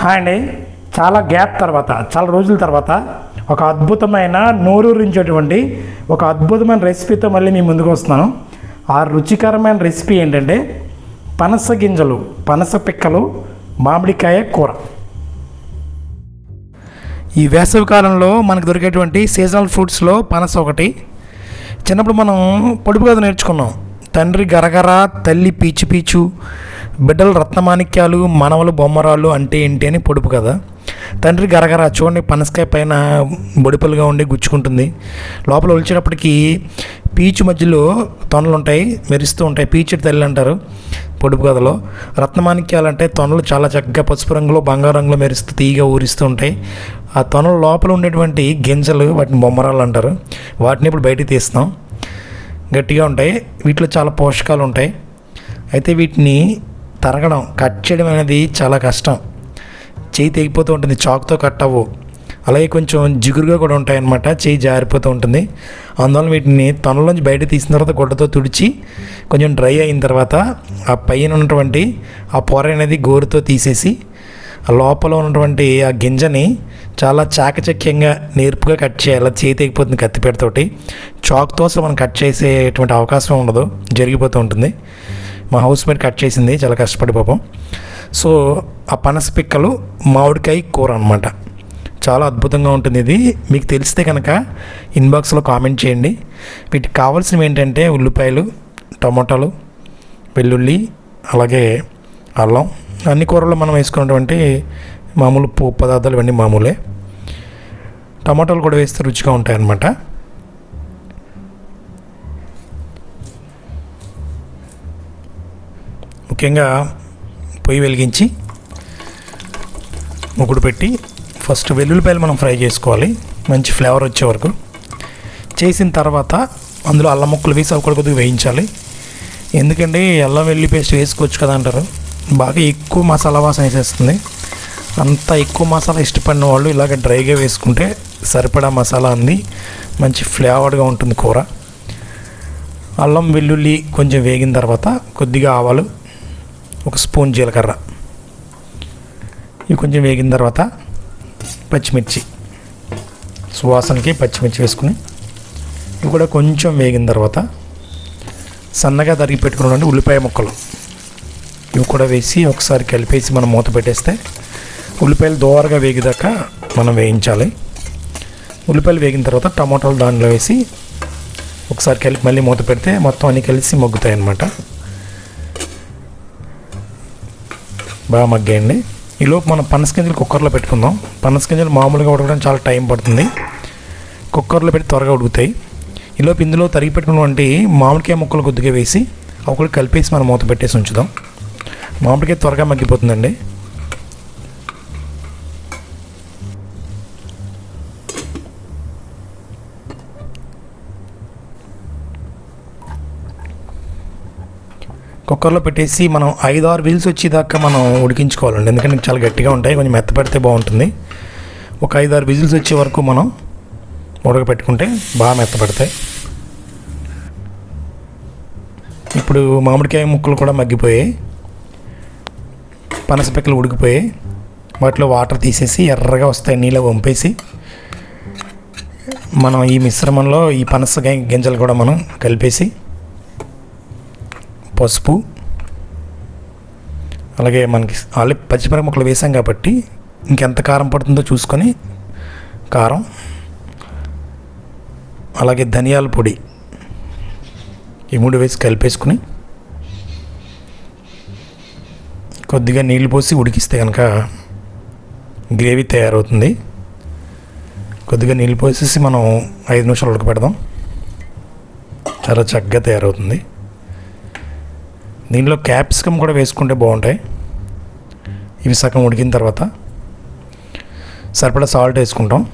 Hi అండి. చాలా gap తర్వాత చాలా రోజుల తర్వాత ఒక అద్భుతమైన నోరూరించేటువంటి ఒక అద్భుతమైన రెసిపీతో మళ్ళీ మీ ముందుకు వస్తున్నాను. ఆ రుచికరమైన రెసిపీ ఏంటంటే పనస గింజలు పనస పిక్కలు మామిడికాయ కూర. ఈ వేసవి కాలంలో మనకు దొరికేటువంటి సీజనల్ ఫ్రూట్స్లో పనస ఒకటి. చిన్నప్పుడు మనం పొడుపు కథ నేర్చుకున్నాం. తండ్రి గరగర తల్లి పీచు పీచు బిడ్డలు రత్నమాణిక్యాలు మనవలు బొమ్మరాలు అంటే ఏంటి అని పొడుపు కదా. తండ్రి గరగర చూడండి పనసకాయ పైన బొడిపలుగా ఉండి గుచ్చుకుంటుంది. లోపల ఒలిచేటప్పటికి పీచు మధ్యలో తొనలు ఉంటాయి మెరుస్తూ ఉంటాయి. పీచుడు తల్లి అంటారు పొడుపు కథలో. రత్నమాణిక్యాలు అంటే తొనలు చాలా చక్కగా పసుపు రంగులో బంగారు రంగులో మెరుస్తూ తీగ ఊరిస్తూ ఉంటాయి. ఆ తొనల లోపల ఉండేటువంటి గింజలు వాటిని బొమ్మరాలు అంటారు. వాటిని ఇప్పుడు బయటికి తీస్తాం గట్టిగా ఉంటాయి. వీటిలో చాలా పోషకాలు ఉంటాయి. అయితే వీటిని తరగడం కట్ చేయడం అనేది చాలా కష్టం. చేయి తెగిపోతూ ఉంటుంది చాక్తో కట్ అవ్వు. అలాగే కొంచెం జిగురుగా కూడా ఉంటాయన్నమాట చేయి జారిపోతూ ఉంటుంది. అందువల్ల వీటిని తొనలోంచి బయట తీసిన తర్వాత గుడ్డతో తుడిచి కొంచెం డ్రై అయిన తర్వాత ఆ పైన ఉన్నటువంటి ఆ పొర అనేది గోరుతో తీసేసి ఆ లోపల ఉన్నటువంటి ఆ గింజని చాలా చాకచక్యంగా నేర్పుగా కట్ చేయాలి. చేతి అయిపోతుంది కత్తిపేటతోటి. చాక్తో అసలు మనం కట్ చేసేటువంటి అవకాశం ఉండదు జరిగిపోతూ ఉంటుంది. మా హౌస్ మేట్ కట్ చేసింది చాలా కష్టపడి పాపం. సో ఆ పనస పిక్కలు మామిడికాయ కూర అనమాట చాలా అద్భుతంగా ఉంటుంది ఇది. మీకు తెలిస్తే కనుక ఇన్బాక్స్లో కామెంట్ చేయండి. వీటికి కావాల్సినవి ఏంటంటే ఉల్లిపాయలు టమాటాలు వెల్లుల్లి అలాగే అల్లం. అన్ని కూరల్లో మనం వేసుకున్నటువంటి మామూలు పప్పు పదార్థాలు ఇవన్నీ మామూలే. టమాటాలు కూడా వేస్తే రుచిగా ఉంటాయన్నమాట. ముఖ్యంగా పొయ్యి వెలిగించి ముగ్గుడు పెట్టి ఫస్ట్ వెల్లుల్లిపాయలు మనం ఫ్రై చేసుకోవాలి. మంచి ఫ్లేవర్ వచ్చే వరకు. చేసిన తర్వాత అందులో అల్లం ముక్కలు వేసి అవి కొద్దిగా వేయించాలి. ఎందుకంటే అల్లం వెల్లి పేస్ట్ వేసుకోవచ్చు కదా అంటారు. బాగా ఎక్కువ మసాలా వాసన వేసేస్తుంది. అంత ఎక్కువ మసాలా ఇష్టపడిన వాళ్ళు ఇలాగ డ్రైగా వేసుకుంటే సరిపడా మసాలా అంది. మంచి ఫ్లేవర్డ్గా ఉంటుంది కూర. అల్లం వెల్లుల్లి కొంచెం వేగిన తర్వాత కొద్దిగా ఆవాలు ఒక స్పూన్ జీలకర్ర. ఇవి కొంచెం వేగిన తర్వాత పచ్చిమిర్చి. సువాసనకి పచ్చిమిర్చి వేసుకుని ఇవి కూడా కొంచెం వేగిన తర్వాత సన్నగా తరిగి పెట్టుకున్నటువంటి ఉల్లిపాయ ముక్కలు. ఇవి కూడా వేసి ఒకసారి కలిపేసి మనం మూత పెట్టేస్తే ఉల్లిపాయలు దోరగా వేగిదాకా మనం వేయించాలి. ఉల్లిపాయలు వేగిన తర్వాత టమాటాలు దానిలో వేసి ఒకసారి కలిపి మళ్ళీ మూత పెడితే మొత్తం అన్నీ కలిసి మగ్గుతాయి అన్నమాట బాగా మగ్గేయండి. ఈలోపు మనం పనస గింజలు కుక్కర్లో పెట్టుకుందాం. పనస గింజలు మామూలుగా ఉడకడం చాలా టైం పడుతుంది. కుక్కర్లో పెట్టి త్వరగా ఉడుకుతాయి. ఈలోపు ఇందులో తరిగి పెట్టుకున్నటువంటి మామిడికాయ ముక్కలు కొద్దిగా వేసి అవి కూడా కలిపేసి మనం మూత పెట్టేసి ఉంచుదాం. మామిడికాయ త్వరగా మగ్గిపోతుందండి. కుక్కర్లో పెట్టేసి మనం ఐదు ఆరు విజిల్స్ వచ్చేదాకా మనం ఉడికించుకోవాలండి. ఎందుకంటే చాలా గట్టిగా ఉంటాయి కొంచెం మెత్త పెడితే బాగుంటుంది. ఒక ఐదు ఆరు విజిల్స్ వచ్చే వరకు మనం ఉడకపెట్టుకుంటే బాగా మెత్త పెడతాయి. ఇప్పుడు మామిడికాయ ముక్కలు కూడా మగ్గిపోయాయి. పనస పిక్కలు ఉడికిపోయాయి. వాటిలో వాటర్ తీసేసి ఎర్రగా వస్తాయి నీళ్ళ వంపేసి. మనం ఈ మిశ్రమంలో ఈ పనస గింజలు కూడా మనం కలిపేసి పసుపు అలాగే మనకి ఆల్రెడీ పచ్చిమిరప ముక్కలు వేసాం కాబట్టి ఇంకెంత కారం పడుతుందో చూసుకొని కారం అలాగే ధనియాల పొడి ఈ మూడు వేసి కలిపేసుకుని కొద్దిగా నీళ్ళు పోసి ఉడికిస్తే కనుక గ్రేవీ తయారవుతుంది. కొద్దిగా నీళ్ళు పోసేసి మనం ఐదు నిమిషాలు ఉడకపెడదాం చాలా చక్కగా తయారవుతుంది. దీనిలో క్యాప్సికమ్ కూడా వేసుకుంటే బాగుంటాయి. ఇవి సగం ఉడికిన తర్వాత సరిపడా సాల్ట్ వేసుకుంటాం.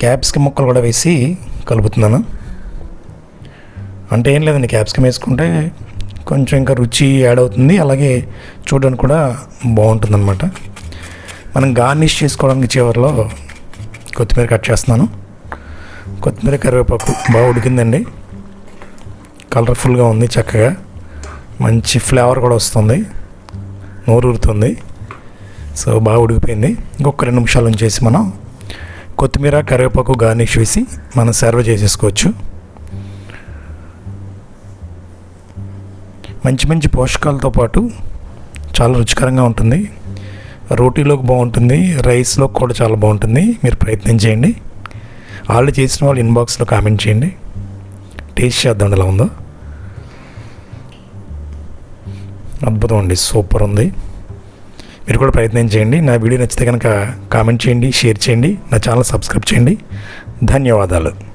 క్యాప్సికమ్ ముక్కలు కూడా వేసి కలుపుతున్నాను. అంటే ఏం లేదండి క్యాప్సికమ్ వేసుకుంటే కొంచెం ఇంకా రుచి యాడ్ అవుతుంది. అలాగే చూడడానికి కూడా బాగుంటుంది అనమాట మనం గార్నిష్ చేసుకోవడానికి చివరిలో కొత్తిమీర కట్ చేస్తున్నాను. కొత్తిమీర కరివేపాకు బాగా ఉడికిందండి. కలర్ఫుల్గా ఉంది చక్కగా. మంచి ఫ్లేవర్ కూడా వస్తుంది. నోరు ఊరుతుంది. సో బాగా ఉడికిపోయింది. ఇంకొక రెండు నిమిషాలు ఉంచేసి మనం కొత్తిమీర కరివేపాకు గార్నిష్ వేసి మనం సర్వ్ చేసేసుకోవచ్చు. మంచి మంచి పోషకాలతో పాటు చాలా రుచికరంగా ఉంటుంది. రోటీలోకి బాగుంటుంది. రైస్లో కూడా చాలా బాగుంటుంది. మీరు ప్రయత్నం చేయండి. ఆల్రెడీ చేసిన వాళ్ళు ఇన్బాక్స్లో కామెంట్ చేయండి. టేస్ట్ చేద్దాం ఎలా ఉందో. అద్భుతం అండి. సూపర్ ఉంది. మీరు కూడా ప్రయత్నం చేయండి. నా వీడియో నచ్చితే కనుక కామెంట్ చేయండి షేర్ చేయండి. నా ఛానల్ సబ్స్క్రైబ్ చేయండి. ధన్యవాదాలు.